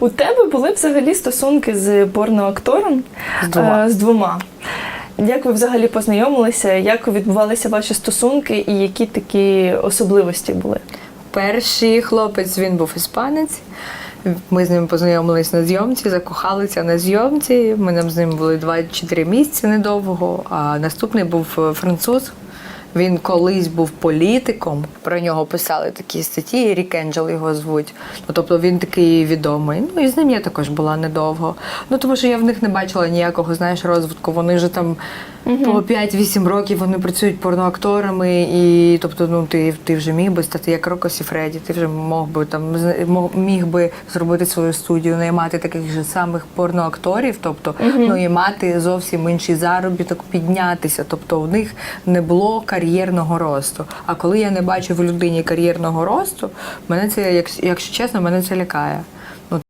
У тебе були взагалі стосунки з порноактором З двома. Е, з двома. Як ви взагалі познайомилися? Як відбувалися ваші стосунки і які такі особливості були? Перший хлопець він був іспанець. Ми з ним познайомились на зйомці, закохалися на зйомці. Ми нам з ним були 2 чи 3 місяці недовго. А наступний був француз. Він колись був політиком. Про нього писали такі статті. Рік Енджел його звуть. Ну, тобто він такий відомий. Ну і з ним я також була недовго. Ну тому що я в них не бачила ніякого, знаєш, розвитку. Вони вже там по 5-8 років вони працюють порноакторами, і тобто, ну ти, ти вже міг би стати як Роко Сіфреді, ти вже мог би там міг би зробити свою студію, наймати таких же самих порноакторів, тобто ну і мати зовсім інший заробіток, піднятися. Тобто у них не було кар'єрного росту. А коли я не бачу в людині кар'єрного росту, мене це, як- якщо чесно, мене це лякає.